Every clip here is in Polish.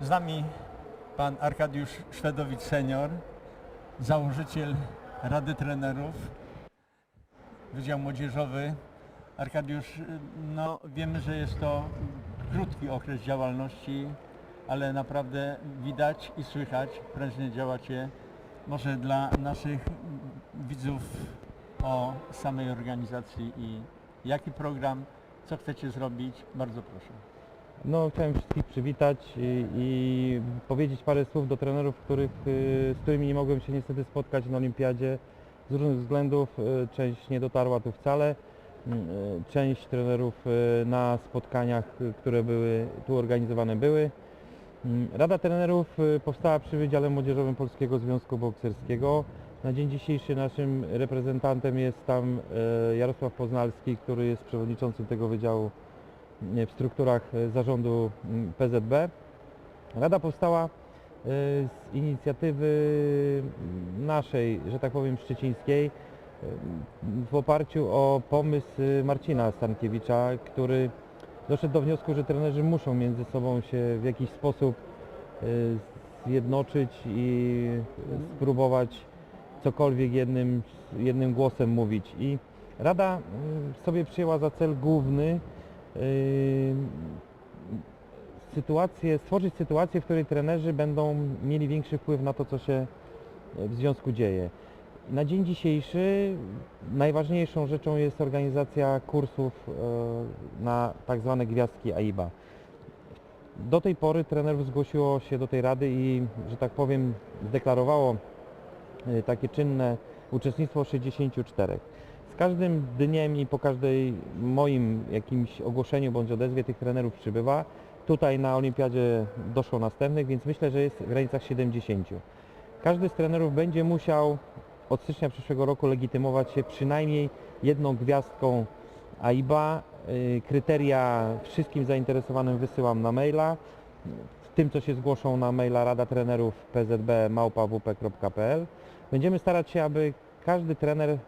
Z nami pan Arkadiusz Szwedowicz senior, założyciel Rady Trenerów, Wydział Młodzieżowy. Arkadiusz, no wiemy, że jest to krótki okres działalności, ale naprawdę widać i słychać, prężnie działacie. Może dla naszych widzów o samej organizacji i jaki program, co chcecie zrobić, bardzo proszę. No, chciałem wszystkich przywitać i, i powiedzieć parę słów do trenerów, których, y, z którymi nie mogłem się niestety spotkać na olimpiadzie. Z różnych względów y, część nie dotarła tu wcale. Y, Część trenerów na spotkaniach, które były tu organizowane były. Rada trenerów powstała przy Wydziale Młodzieżowym Polskiego Związku Bokserskiego. Na dzień dzisiejszy naszym reprezentantem jest tam Jarosław Poznalski, który jest przewodniczącym tego wydziału w strukturach e, zarządu PZB. Rada powstała e, z inicjatywy naszej, że tak powiem, szczecińskiej, e, w oparciu o pomysł e, Marcina Stankiewicza, który doszedł do wniosku, że trenerzy muszą między sobą się w jakiś sposób e, zjednoczyć i spróbować cokolwiek jednym, jednym głosem mówić. I Rada sobie przyjęła za cel główny sytuację, stworzyć sytuację, w której trenerzy będą mieli większy wpływ na to, co się w związku dzieje. Na dzień dzisiejszy najważniejszą rzeczą jest organizacja kursów e, na tak zwane gwiazdki AIBA. Do tej pory trenerów zgłosiło się do tej rady i, że tak powiem, zdeklarowało e, takie czynne uczestnictwo 64. Z każdym dniem i po każdej moim jakimś ogłoszeniu bądź odezwie tych trenerów przybywa. Tutaj na olimpiadzie doszło następnych, więc myślę, że jest w granicach 70. Każdy z trenerów będzie musiał od stycznia przyszłego roku legitymować się przynajmniej jedną gwiazdką AIBA. Y, Kryteria wszystkim zainteresowanym wysyłam na maila. Tym, co się zgłoszą na maila Rada Trenerów PZB małpawp.pl. Będziemy starać się, aby każdy trener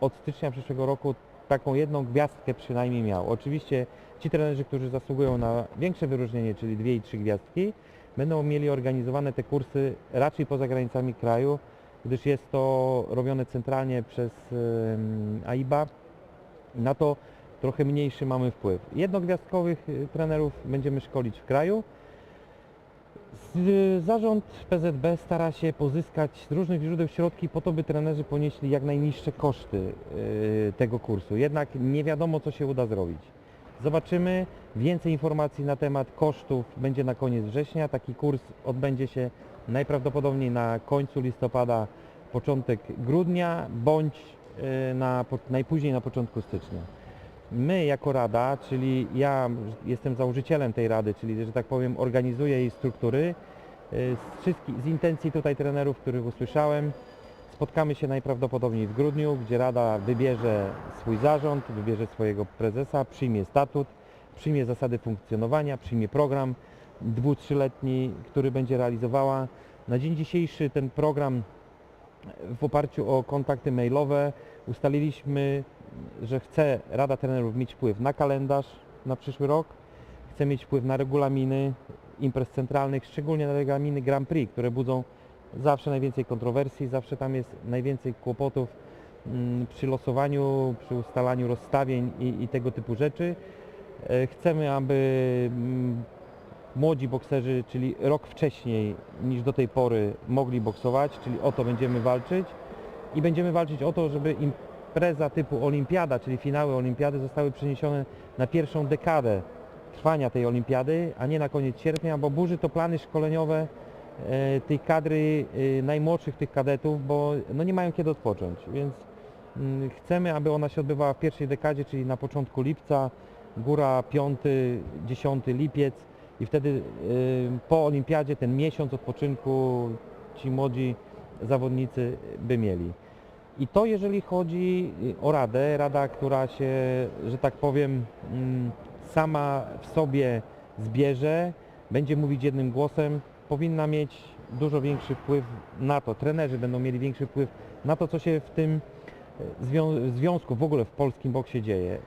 od stycznia przyszłego roku taką jedną gwiazdkę przynajmniej miał. Oczywiście ci trenerzy, którzy zasługują na większe wyróżnienie, czyli dwie i trzy gwiazdki, będą mieli organizowane te kursy raczej poza granicami kraju, gdyż jest to robione centralnie przez AIBA. Na to trochę mniejszy mamy wpływ. Jednogwiazdkowych y, trenerów będziemy szkolić w kraju. Z- Zarząd PZB stara się pozyskać z różnych źródeł środki po to, by trenerzy ponieśli jak najniższe koszty y, tego kursu. Jednak nie wiadomo, co się uda zrobić. Zobaczymy. Więcej informacji na temat kosztów będzie na koniec września. Taki kurs odbędzie się najprawdopodobniej na końcu listopada, początek grudnia, bądź y, na, najpóźniej na początku stycznia. My jako Rada, czyli ja jestem założycielem tej Rady, czyli że tak powiem organizuję jej struktury, y, z, wszystkich, z intencji tutaj trenerów, których usłyszałem, spotkamy się najprawdopodobniej w grudniu, gdzie Rada wybierze swój zarząd, wybierze swojego prezesa, przyjmie statut, przyjmie zasady funkcjonowania, przyjmie program dwu, trzyletni, który będzie realizowała. Na dzień dzisiejszy ten program w oparciu o kontakty mailowe ustaliliśmy, że chce Rada Trenerów mieć wpływ na kalendarz na przyszły rok, chce mieć wpływ na regulaminy imprez centralnych, szczególnie na regulaminy Grand Prix, które budzą zawsze najwięcej kontrowersji, zawsze tam jest najwięcej kłopotów mm, przy losowaniu, przy ustalaniu rozstawień i, i tego typu rzeczy. E, Chcemy, aby mm, młodzi bokserzy, czyli rok wcześniej niż do tej pory mogli boksować, czyli o to będziemy walczyć i będziemy walczyć o to, żeby impreza typu olimpiada, czyli finały olimpiady zostały przeniesione na pierwszą dekadę trwania tej olimpiady, a nie na koniec sierpnia, bo burzy to plany szkoleniowe e, tej kadry e, najmłodszych tych kadetów, bo no nie mają kiedy odpocząć, więc mm, chcemy, aby ona się odbywała w pierwszej dekadzie, czyli na początku lipca, góra 5-10 lipiec i wtedy y, po olimpiadzie ten miesiąc odpoczynku ci młodzi zawodnicy by mieli. I to jeżeli chodzi y, o Radę, Rada, która się, że tak powiem, mm, sama w sobie zbierze, będzie mówić jednym głosem, powinna mieć dużo większy wpływ na to, trenerzy będą mieli większy wpływ na to, co się w tym y, zwią- związku, w ogóle w polskim boksie dzieje. Y,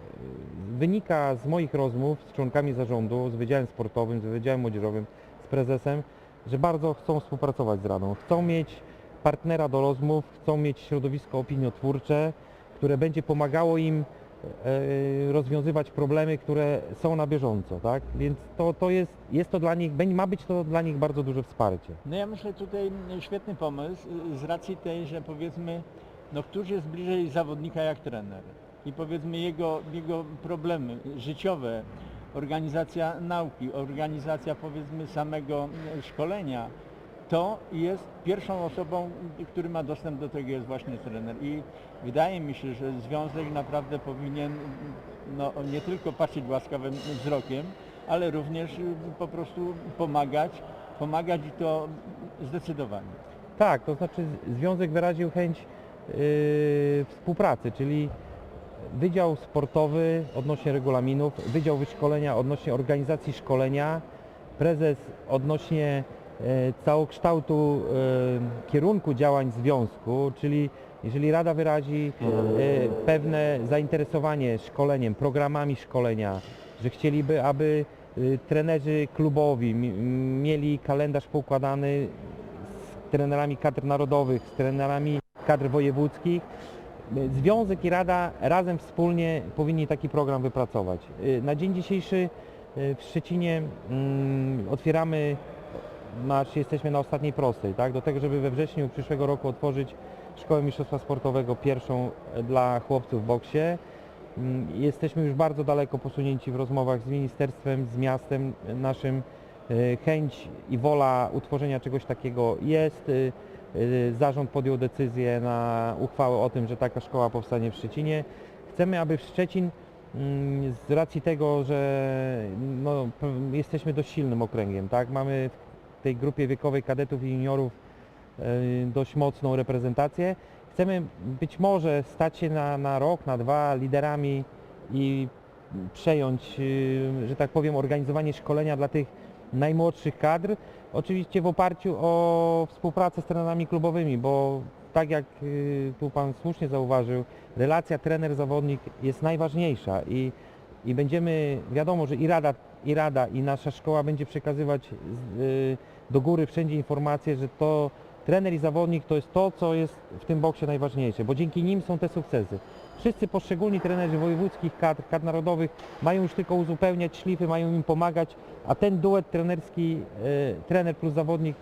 Wynika z moich rozmów z członkami zarządu, z Wydziałem Sportowym, z Wydziałem Młodzieżowym, z prezesem, że bardzo chcą współpracować z Radą. Chcą mieć partnera do rozmów, chcą mieć środowisko opiniotwórcze, które będzie pomagało im e, rozwiązywać problemy, które są na bieżąco, tak? Więc to, to jest, jest to dla nich, ma być to dla nich bardzo duże wsparcie. No ja myślę tutaj mm, świetny pomysł y, z racji tej, że powiedzmy, no któż jest bliżej zawodnika jak trener i powiedzmy jego, jego problemy życiowe, organizacja nauki, organizacja powiedzmy samego mm, szkolenia, to jest pierwszą osobą, który ma dostęp do tego jest właśnie trener i wydaje mi się, że związek naprawdę powinien no, nie tylko patrzeć łaskawym wzrokiem, ale również y, po prostu pomagać, pomagać i to zdecydowanie. Tak, to znaczy Związek wyraził chęć yy, współpracy, czyli Wydział Sportowy odnośnie regulaminów, Wydział Wyszkolenia odnośnie organizacji szkolenia, prezes odnośnie całokształtu e, kierunku działań związku, czyli jeżeli Rada wyrazi e, pewne zainteresowanie szkoleniem, programami szkolenia, że chcieliby, aby trenerzy klubowi mi- mieli kalendarz poukładany z trenerami kadr narodowych, z trenerami kadr wojewódzkich. Związek i Rada razem wspólnie powinni taki program wypracować. Na dzień dzisiejszy w Szczecinie mm, otwieramy, jesteśmy na ostatniej prostej, tak? do tego, żeby we wrześniu przyszłego roku otworzyć Szkołę Mistrzostwa Sportowego pierwszą e, dla chłopców w boksie. Mm, Jesteśmy już bardzo daleko posunięci w rozmowach z ministerstwem, z miastem naszym. E, Chęć i wola utworzenia czegoś takiego jest. E, Zarząd podjął decyzję na uchwałę o tym, że taka szkoła powstanie w Szczecinie. Chcemy, aby w Szczecin mm, z racji tego, że no, jesteśmy dość silnym okręgiem, tak? Mamy tej grupie wiekowej kadetów i juniorów e, dość mocną reprezentację. Chcemy być może stać się na, na rok, na dwa liderami i przejąć, y, że tak powiem, organizowanie szkolenia dla tych najmłodszych kadr, oczywiście w oparciu o współpracę z trenerami klubowymi, bo tak jak y, tu Pan słusznie zauważył, relacja trener-zawodnik jest najważniejsza i, i będziemy, wiadomo, że i Rada, i Rada, i nasza szkoła będzie przekazywać y, do góry wszędzie informacje, że to trener i zawodnik to jest to, co jest w tym boksie najważniejsze, bo dzięki nim są te sukcesy. Wszyscy poszczególni trenerzy wojewódzkich kadr, kadr narodowych mają już tylko uzupełniać szlify, mają im pomagać, a ten duet trenerski, e, trener plus zawodnik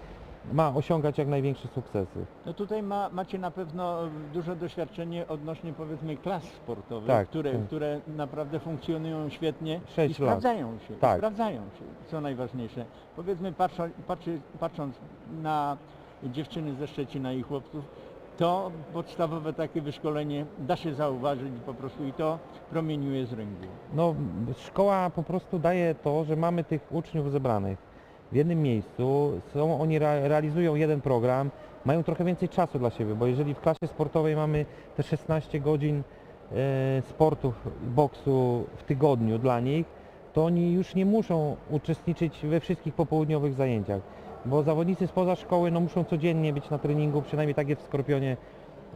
ma osiągać jak największe sukcesy. No tutaj ma, macie na pewno duże doświadczenie odnośnie powiedzmy klas sportowych, Tak, które, tak. które naprawdę funkcjonują świetnie Sześć i lat. sprawdzają się, Tak. sprawdzają się, co najważniejsze. Powiedzmy patrzą, patrzy, patrząc na dziewczyny ze Szczecina i chłopców, to podstawowe takie wyszkolenie da się zauważyć po prostu i to promieniuje z rynku. No, szkoła po prostu daje to, że mamy tych uczniów zebranych w jednym miejscu, są, oni rea- realizują jeden program, mają trochę więcej czasu dla siebie, bo jeżeli w klasie sportowej mamy te 16 godzin e, sportów, boksu w tygodniu dla nich, to oni już nie muszą uczestniczyć we wszystkich popołudniowych zajęciach, bo zawodnicy spoza szkoły no, muszą codziennie być na treningu, przynajmniej tak jest w Skorpionie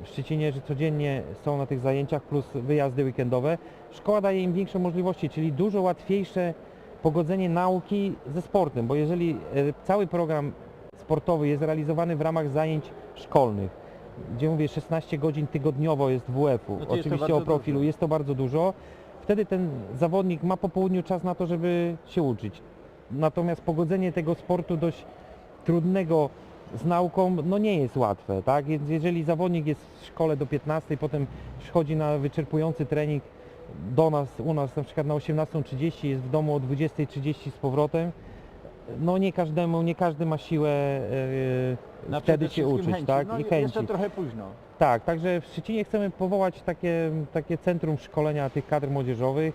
w Szczecinie, że codziennie są na tych zajęciach plus wyjazdy weekendowe. Szkoła daje im większe możliwości, czyli dużo łatwiejsze pogodzenie nauki ze sportem, bo jeżeli e, cały program sportowy jest realizowany w ramach zajęć szkolnych, gdzie mówię 16 godzin tygodniowo jest WF-u, No oczywiście o profilu, dużo. jest to bardzo dużo, wtedy ten zawodnik ma po południu czas na to, żeby się uczyć. Natomiast pogodzenie tego sportu dość trudnego z nauką, no nie jest łatwe, tak? Więc jeżeli zawodnik jest w szkole do 15, potem przychodzi na wyczerpujący trening do nas, u nas na przykład na 18.30, jest w domu o 20.30 z powrotem, no nie każdemu, nie każdy ma siłę Na wtedy się uczyć, chęci. tak? No, I chęci. to trochę późno. Tak, także w Szczecinie chcemy powołać takie, takie centrum szkolenia tych kadr młodzieżowych,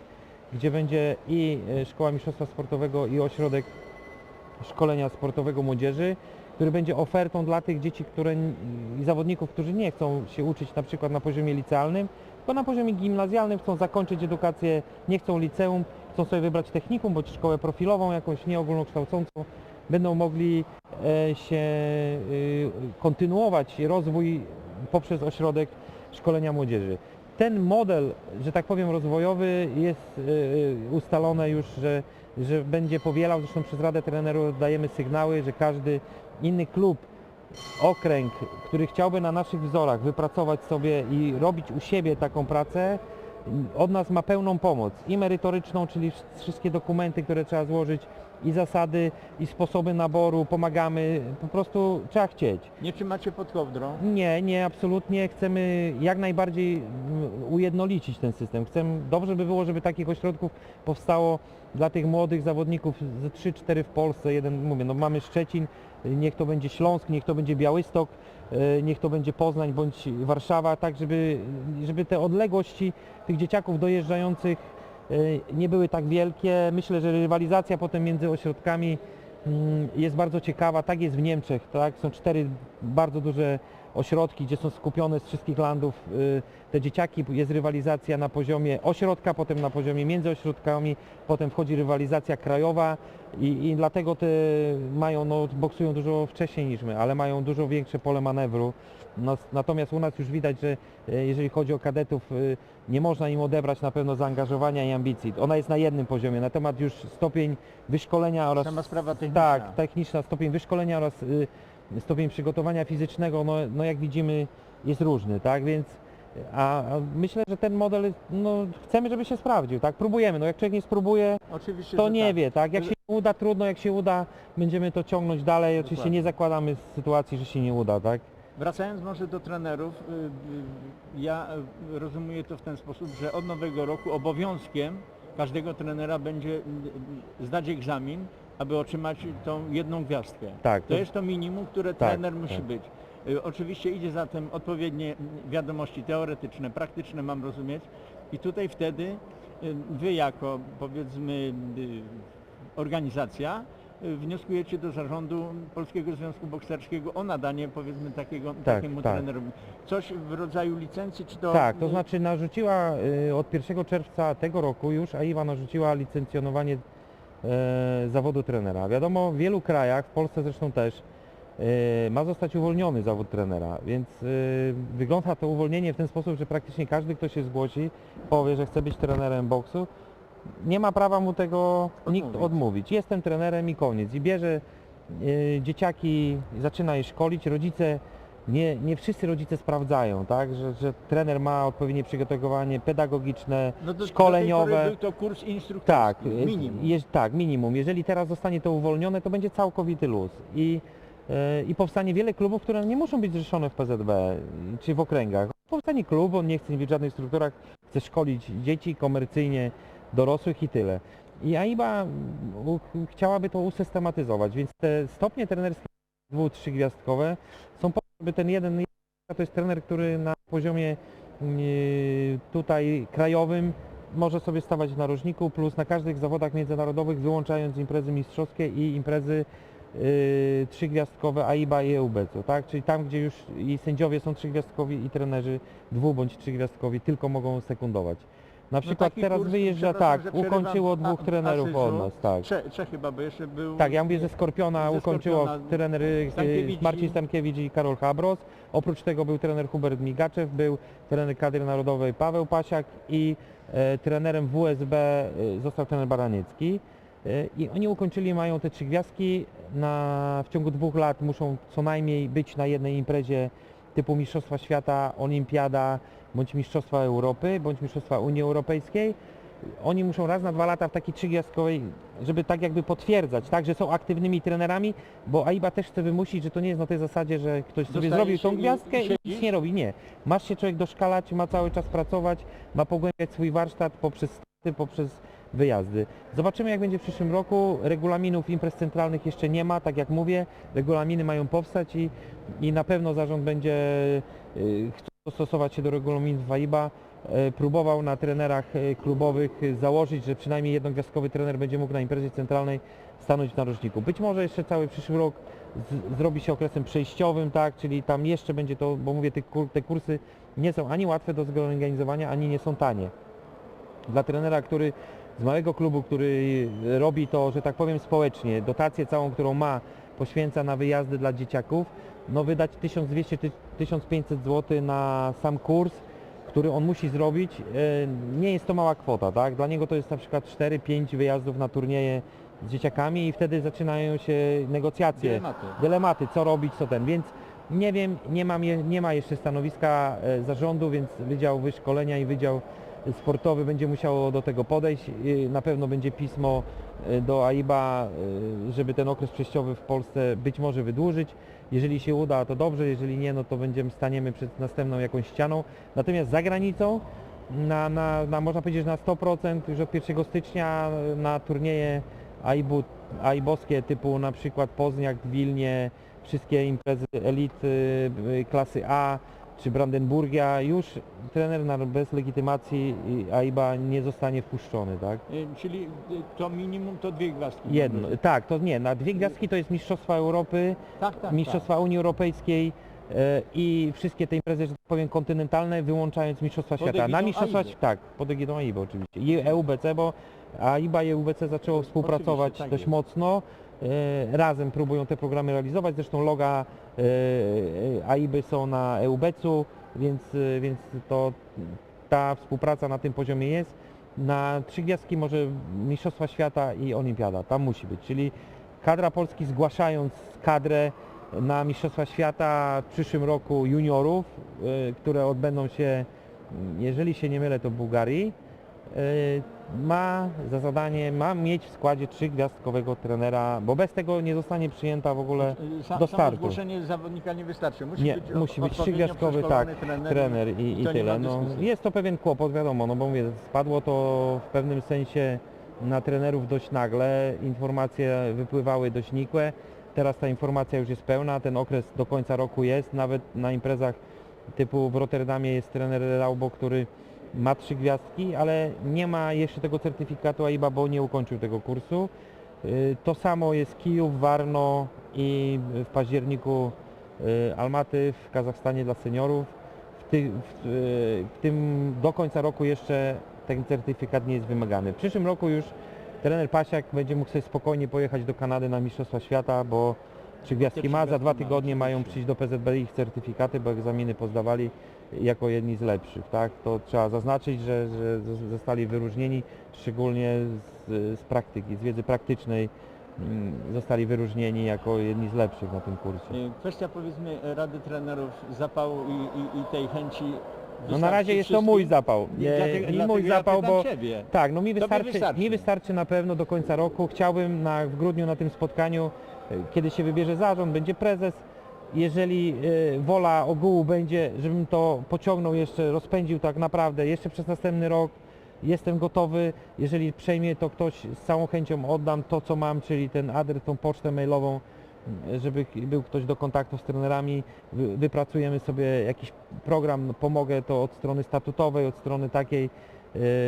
gdzie będzie i e, Szkoła Mistrzostwa Sportowego i ośrodek szkolenia sportowego młodzieży, który będzie ofertą dla tych dzieci które, i zawodników, którzy nie chcą się uczyć na przykład na poziomie licealnym, tylko na poziomie gimnazjalnym chcą zakończyć edukację, nie chcą liceum, chcą sobie wybrać technikum bądź szkołę profilową jakąś nieogólnokształcącą, będą mogli e, się e, kontynuować rozwój poprzez ośrodek szkolenia młodzieży. Ten model, że tak powiem, rozwojowy jest e, ustalone już, że że będzie powielał, zresztą przez Radę Trenerów dajemy sygnały, że każdy inny klub, okręg, który chciałby na naszych wzorach wypracować sobie i robić u siebie taką pracę, od nas ma pełną pomoc i merytoryczną, czyli wsz- wszystkie dokumenty, które trzeba złożyć, i zasady, i sposoby naboru, pomagamy, po prostu trzeba chcieć. Nie trzymacie pod kołdrą? Nie, nie, absolutnie. Chcemy jak najbardziej mm, ujednolicić ten system. Chcemy, dobrze by było, żeby takich ośrodków powstało dla tych młodych zawodników ze 3-4 w Polsce. Jeden, mówię, no mamy Szczecin, niech to będzie Śląsk, niech to będzie Białystok, e, niech to będzie Poznań bądź Warszawa, tak żeby, żeby te odległości tych dzieciaków dojeżdżających e, nie były tak wielkie. Myślę, że rywalizacja potem między ośrodkami mm, jest bardzo ciekawa. Tak jest w Niemczech, tak? Są cztery bardzo duże ośrodki, gdzie są skupione z wszystkich landów y, te dzieciaki. Jest rywalizacja na poziomie ośrodka, potem na poziomie między ośrodkami, potem wchodzi rywalizacja krajowa i, i dlatego te mają, no, boksują dużo wcześniej niż my, ale mają dużo większe pole manewru. Nas- Natomiast u nas już widać, że e, jeżeli chodzi o kadetów, y, nie można im odebrać na pewno zaangażowania i ambicji. Ona jest na jednym poziomie, na temat już stopień wyszkolenia oraz Sama sprawa techniczna. tak, techniczna, stopień wyszkolenia oraz y, stopień przygotowania fizycznego, no, no jak widzimy jest różny, tak, więc a, a myślę, że ten model, no chcemy, żeby się sprawdził, tak, próbujemy, no jak człowiek nie spróbuje, Oczywiście, to że nie tak. wie, tak, jak się nie uda, trudno, jak się uda, będziemy to ciągnąć dalej, oczywiście Dokładnie. nie zakładamy sytuacji, że się nie uda, tak. Wracając może do trenerów, y, y, ja y, rozumuję to w ten sposób, że od nowego roku obowiązkiem każdego trenera będzie y, zdać egzamin, aby otrzymać tą jedną gwiazdkę. Tak, To to- jest to minimum, które Tak, trener musi tak. być. Y, Oczywiście idzie za tym odpowiednie wiadomości teoretyczne, praktyczne mam rozumieć i tutaj wtedy y, wy jako powiedzmy y, organizacja y, wnioskujecie do zarządu Polskiego Związku Bokserskiego o nadanie powiedzmy takiego, takiemu tak. trenerowi. Coś w rodzaju licencji czy to... Tak, to znaczy narzuciła y, od 1 czerwca tego roku już AIWA narzuciła licencjonowanie zawodu trenera. Wiadomo, w wielu krajach, w Polsce zresztą też, e, ma zostać uwolniony zawód trenera, więc e, wygląda to uwolnienie w ten sposób, że praktycznie każdy, kto się zgłosi, powie, że chce być trenerem boksu, nie ma prawa mu tego nikt Odmówić. odmówić. Jestem trenerem i koniec. I bierze e, dzieciaki, zaczyna je szkolić, rodzice nie, nie wszyscy rodzice sprawdzają, tak, że, że trener ma odpowiednie przygotowanie pedagogiczne, no szkoleniowe. Do tej pory był to kurs instruktorski, tak, minimum. Je, tak, minimum. Jeżeli teraz zostanie to uwolnione, to będzie całkowity luz. I, e, I powstanie wiele klubów, które nie muszą być zrzeszone w PZB czy w okręgach. Powstanie klub, on nie chce być w żadnych strukturach, chce szkolić dzieci komercyjnie, dorosłych i tyle. I AIBA mm, u- chciałaby to usystematyzować, więc te stopnie trenerskie dwu, trzygwiazdkowe są po to, ten jeden, to jest trener, który na poziomie yy, tutaj krajowym może sobie stawać w narożniku, plus na każdych zawodach międzynarodowych, wyłączając imprezy mistrzowskie i imprezy yy, trzygwiazdkowe AIBA i EUBEC-u, tak? Czyli tam, gdzie już i sędziowie są trzygwiazdkowi i trenerzy dwu bądź trzygwiazdkowi tylko mogą sekundować. Na przykład taki teraz kurs, wyjeżdża przepraszam, tak, że przerywam, ukończyło dwóch a- trenerów Asyżu, od nas, tak. Trzech chyba, bo jeszcze był... Tak, ja mówię ze Skorpiona, Ze ukończyło Skorpiona trener y, Stankiewicz Marcin Stankiewicz i Karol Habros. Oprócz tego był trener Hubert Migaczew, był trener kadry narodowej Paweł Pasiak i e, trenerem WSB e, został trener Baraniecki. E, I oni ukończyli, mają te trzy gwiazdki, na, w ciągu dwóch lat muszą co najmniej być na jednej imprezie typu Mistrzostwa Świata, Olimpiada, bądź Mistrzostwa Europy, bądź Mistrzostwa Unii Europejskiej. Oni muszą raz na dwa lata w takiej trzygwiazdkowej, żeby tak jakby potwierdzać, tak, że są aktywnymi trenerami, bo AIBA też chce wymusić, że to nie jest na tej zasadzie, że ktoś sobie zrobił tą gwiazdkę i i, nic nie robi. Nie. Masz się człowiek doszkalać, ma cały czas pracować, ma pogłębiać swój warsztat poprzez starty, poprzez wyjazdy. Zobaczymy jak będzie w przyszłym roku. Regulaminów imprez centralnych jeszcze nie ma, tak jak mówię. Regulaminy mają powstać i, i na pewno zarząd będzie y, chciał dostosować się do regulaminów AIBA. E, próbował na trenerach e, klubowych założyć, że przynajmniej jednogwiazdkowy trener będzie mógł na imprezie centralnej stanąć w narożniku. Być może jeszcze cały przyszły rok z, zrobi się okresem przejściowym, tak, czyli tam jeszcze będzie to, bo mówię, te, te kursy nie są ani łatwe do zorganizowania, ani nie są tanie. Dla trenera, który z małego klubu, który robi to, że tak powiem społecznie, dotację całą, którą ma, poświęca na wyjazdy dla dzieciaków, no wydać 1200-1500 zł na sam kurs, który on musi zrobić, e, nie jest to mała kwota, tak? Dla niego to jest na przykład 4-5 wyjazdów na turnieje z dzieciakami i wtedy zaczynają się negocjacje, Dylematy. dylematy, co robić, co ten, więc nie wiem, nie, mam, nie ma jeszcze stanowiska e, zarządu, więc Wydział Wyszkolenia i Wydział Sportowy będzie musiało do tego podejść. Na pewno będzie pismo e, do AIBA, e, żeby ten okres przejściowy w Polsce być może wydłużyć. Jeżeli się uda, to dobrze, jeżeli nie, no to będziemy staniemy przed następną jakąś ścianą. Natomiast za granicą, na, na, na, można powiedzieć na 100% już od 1 stycznia na turnieje AIB-u, AIBowskie typu na przykład Pozniak, Wilnie, wszystkie imprezy elity y, klasy A czy Brandenburgia, już trener na, bez legitymacji i AIBA nie zostanie wpuszczony, tak? Y, Czyli y, to minimum to dwie gwiazdki. Jedno, tak, to nie, na dwie gwiazdki to jest Mistrzostwa Europy, Tak, tak, Mistrzostwa Unii Europejskiej e, i wszystkie te imprezy, że tak powiem, kontynentalne, wyłączając Mistrzostwa Pod Świata. Na egidą Mistrzostwa AIBy. tak, pod egidą AIBA oczywiście. I EUBC, bo AIBA i EUBC zaczęło współpracować tak dość jest. mocno. E, Razem próbują te programy realizować, zresztą loga e, e, AIBy są na EUBC-u, więc, więc to ta współpraca na tym poziomie jest. Na trzy gwiazdki może Mistrzostwa Świata i Olimpiada, tam musi być, czyli kadra Polski zgłaszając kadrę na Mistrzostwa Świata w przyszłym roku juniorów, które odbędą się, jeżeli się nie mylę, to w Bułgarii, ma za zadanie, ma mieć w składzie trzygwiazdkowego trenera, bo bez tego nie zostanie przyjęta w ogóle Y, Sa, do samo startu. zgłoszenie zawodnika nie wystarczy. Musi nie, być musi być trzygwiazdkowy tak, trener. trener i, i tyle. No, jest to pewien kłopot, wiadomo, no bo mówię, spadło to w pewnym sensie na trenerów dość nagle, informacje wypływały dość nikłe, teraz ta informacja już jest pełna, ten okres do końca roku jest, nawet na imprezach typu w Rotterdamie jest trener Raubo, który ma trzy gwiazdki, ale nie ma jeszcze tego certyfikatu AIBA, bo nie ukończył tego kursu. Y, To samo jest Kijów, Warno i w październiku y, Almaty w Kazachstanie dla seniorów. W, ty, w, y, w tym do końca roku jeszcze ten certyfikat nie jest wymagany. W przyszłym roku już trener Pasiak będzie mógł sobie spokojnie pojechać do Kanady na Mistrzostwa Świata, bo trzy gwiazdki ma, za dwa tygodnie mają przyjść do PZB ich certyfikaty, bo egzaminy pozdawali jako jedni z lepszych, tak? To trzeba zaznaczyć, że, że zostali wyróżnieni, szczególnie z, z praktyki, z wiedzy praktycznej mm, zostali wyróżnieni jako jedni z lepszych na tym kursie. Y, Kwestia powiedzmy Rady Trenerów, zapału i, i, i tej chęci. No na razie jest to mój zapał. I E, dlatego- dlatego mój ja zapał, pytam bo Ciebie. tak, no mi wystarczy, wystarczy. mi wystarczy na pewno do końca roku. Chciałbym na, w grudniu na tym spotkaniu, e, kiedy się wybierze zarząd, będzie prezes, jeżeli e, wola ogółu będzie, żebym to pociągnął jeszcze, rozpędził tak naprawdę jeszcze przez następny rok, jestem gotowy, jeżeli przejmie to ktoś z całą chęcią oddam to co mam, czyli ten adres, tą pocztę mailową, żeby był ktoś do kontaktu z trenerami, wy- wypracujemy sobie jakiś program, pomogę to od strony statutowej, od strony takiej,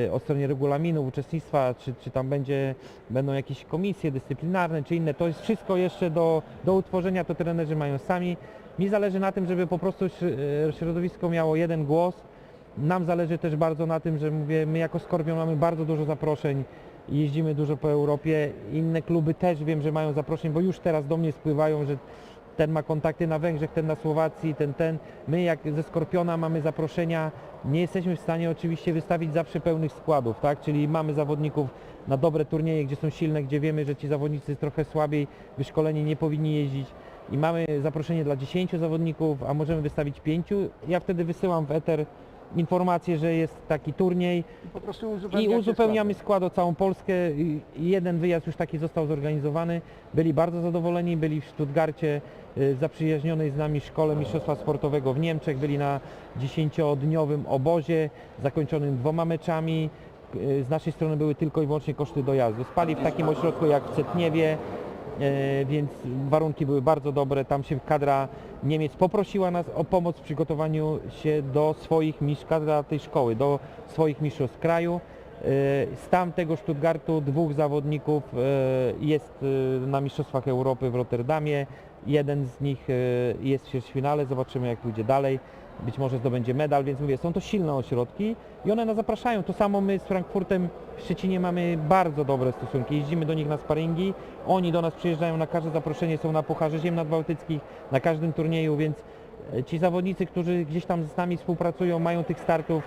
e, od strony regulaminu, uczestnictwa, czy, czy tam będzie, będą jakieś komisje dyscyplinarne, czy inne, to jest wszystko jeszcze do, do utworzenia, to trenerzy mają sami. Mi zależy na tym, żeby po prostu e, środowisko miało jeden głos. Nam zależy też bardzo na tym, że mówię, my jako Skorpion mamy bardzo dużo zaproszeń, jeździmy dużo po Europie, inne kluby też wiem, że mają zaproszeń, bo już teraz do mnie spływają, że ten ma kontakty na Węgrzech, ten na Słowacji, ten, ten. My jak ze Skorpiona mamy zaproszenia, nie jesteśmy w stanie oczywiście wystawić zawsze pełnych składów, tak? Czyli mamy zawodników na dobre turnieje, gdzie są silne, gdzie wiemy, że ci zawodnicy trochę słabiej wyszkoleni nie powinni jeździć i mamy zaproszenie dla 10 zawodników, a możemy wystawić 5. Ja wtedy wysyłam w eter informację, że jest taki turniej, I po prostu i uzupełniacie uzupełniamy skład o całą Polskę. I i Jeden wyjazd już taki został zorganizowany. Byli bardzo zadowoleni, byli w Stuttgarcie y, w zaprzyjaźnionej z nami szkole mistrzostwa sportowego w Niemczech. Byli na 10-dniowym obozie zakończonym dwoma meczami. Y, Z naszej strony były tylko i wyłącznie koszty dojazdu. Spali w takim ośrodku jak w Cetniewie, więc warunki były bardzo dobre. Tam się kadra Niemiec poprosiła nas o pomoc w przygotowaniu się do swoich mistrzów, kadra tej szkoły, do swoich mistrzostw kraju. E, Z tamtego Stuttgartu dwóch zawodników e, jest e, na Mistrzostwach Europy w Rotterdamie. Jeden z nich e, jest w ćwierćfinale, zobaczymy jak pójdzie dalej. Być może zdobędzie medal, więc mówię, są to silne ośrodki i one nas zapraszają. To samo my z Frankfurtem w Szczecinie mamy bardzo dobre stosunki. Jeździmy do nich na sparingi, oni do nas przyjeżdżają na każde zaproszenie, są na Pucharze Ziem Nadbałtyckich, na każdym turnieju, więc E, Ci zawodnicy, którzy gdzieś tam z nami współpracują, mają tych startów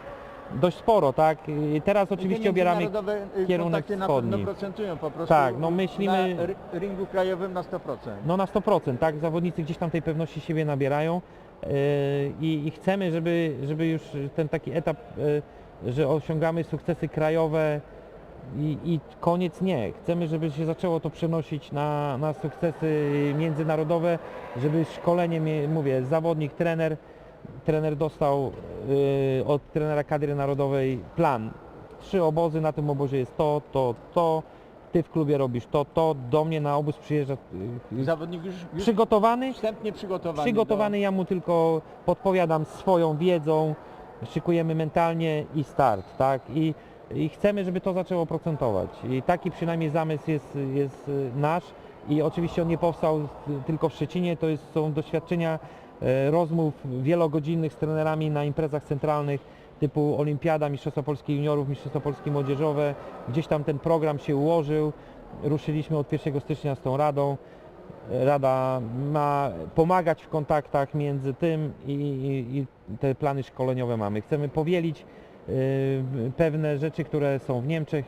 dość sporo, tak? Teraz oczywiście obieramy y, kierunek kontakty na wschodni. procentują po prostu Tak, no myślimy- na ringu krajowym na 100%. No na 100%, tak? Zawodnicy gdzieś tam tej pewności siebie nabierają i, i chcemy, żeby, żeby już ten taki etap, yy, że osiągamy sukcesy krajowe i, i koniec nie. Chcemy, żeby się zaczęło to przenosić na, na sukcesy międzynarodowe, żeby szkolenie, mówię, zawodnik, trener, trener dostał yy, od trenera kadry narodowej plan. Trzy obozy, na tym obozie jest to, to, to, ty w klubie robisz to, to, do mnie na obóz przyjeżdża yy, Zawodnik już, już przygotowany, wstępnie przygotowany. przygotowany, ja mu tylko podpowiadam swoją wiedzą, szykujemy mentalnie i start, tak? I, i chcemy, żeby to zaczęło procentować. I taki przynajmniej zamysł jest, jest y, nasz i oczywiście on nie powstał y, tylko w Szczecinie, to jest, są doświadczenia e, rozmów wielogodzinnych z trenerami na imprezach centralnych typu Olimpiada, Mistrzostwa Polski Juniorów, Mistrzostwa Polski Młodzieżowe. Gdzieś tam ten program się ułożył. Ruszyliśmy od 1 stycznia z tą radą. Rada ma pomagać w kontaktach między tym i, i, i te plany szkoleniowe mamy. Chcemy powielić y, pewne rzeczy, które są w Niemczech,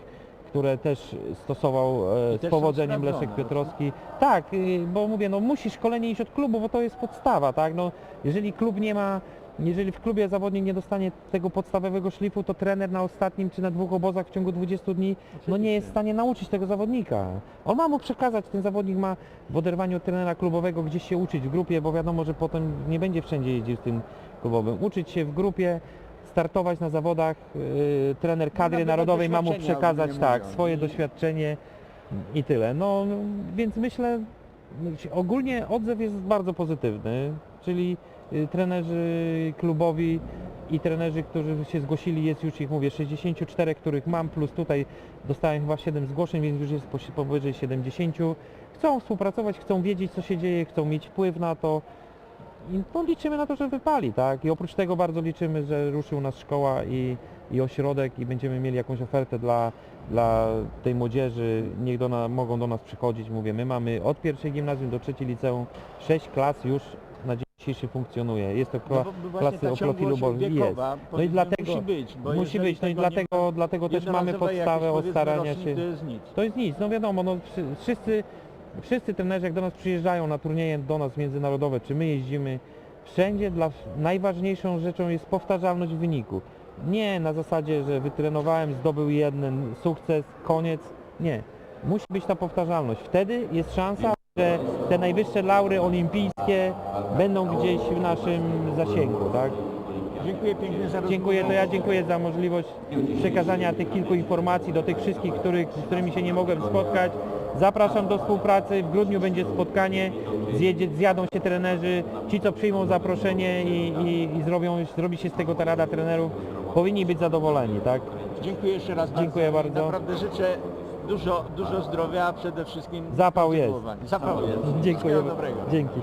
które też stosował e, I z też powodzeniem Leszek Piotrowski. Tak, y, bo mówię, no musi szkolenie iść od klubu, bo to jest podstawa, tak? No, jeżeli klub nie ma, jeżeli w klubie zawodnik nie dostanie tego podstawowego szlifu, to trener na ostatnim czy na dwóch obozach w ciągu 20 dni no nie jest w stanie nauczyć tego zawodnika. On ma mu przekazać, ten zawodnik ma w oderwaniu od trenera klubowego gdzieś się uczyć w grupie, bo wiadomo, że potem nie będzie wszędzie jeździł z tym klubowym. Uczyć się w grupie, startować na zawodach, yy, trener kadry nabywać narodowej ma mu przekazać tak, swoje doświadczenie i tyle. No, no więc myślę, ogólnie odzew jest bardzo pozytywny, czyli trenerzy klubowi i trenerzy, którzy się zgłosili, jest już ich mówię 64, których mam, plus tutaj dostałem chyba 7 zgłoszeń, więc już jest powyżej 70. Chcą współpracować, chcą wiedzieć co się dzieje, chcą mieć wpływ na to. I no, liczymy na to, że wypali, tak? I oprócz tego bardzo liczymy, że ruszy u nas szkoła i, i ośrodek i będziemy mieli jakąś ofertę dla, dla tej młodzieży. Niech do na, mogą do nas przychodzić. Mówię, my mamy od pierwszej gimnazjum do trzeciej liceum 6 klas już na dzień dzisiejszy funkcjonuje. Jest to No kla- bo- bo właśnie klasy ta o profilu ciągłość jest. wiekowa No i dlatego musi być, bo musi jeżeli być, no i tego nie dlatego, dlatego też mamy podstawę od powiedzmy, starania rocznik się. To jest nic. To jest nic, no wiadomo, no wszy- wszyscy, wszyscy trenerzy jak do nas przyjeżdżają na turnieje do nas międzynarodowe, czy my jeździmy, wszędzie dla najważniejszą rzeczą jest powtarzalność wyniku. Nie na zasadzie, że wytrenowałem, zdobył jeden sukces, koniec. Nie. Musi być ta powtarzalność. Wtedy jest szansa, że te najwyższe laury olimpijskie będą gdzieś w naszym zasięgu, tak? Dziękuję pięknie za Dziękuję, to ja dziękuję za możliwość przekazania tych kilku informacji do tych wszystkich, których, z którymi się nie mogłem spotkać. Zapraszam do współpracy, w grudniu będzie spotkanie, zjedzie, zjadą się trenerzy, ci co przyjmą zaproszenie i, i, i zrobią, zrobi się z tego ta rada trenerów, powinni być zadowoleni, tak? Dziękuję jeszcze raz Dziękuję bardzo. i bardzo. Naprawdę życzę dużo, dużo zdrowia, a przede wszystkim Zapał jest. Zapał jest. Dziękuję. Wszystkiego dobrego. Dzięki.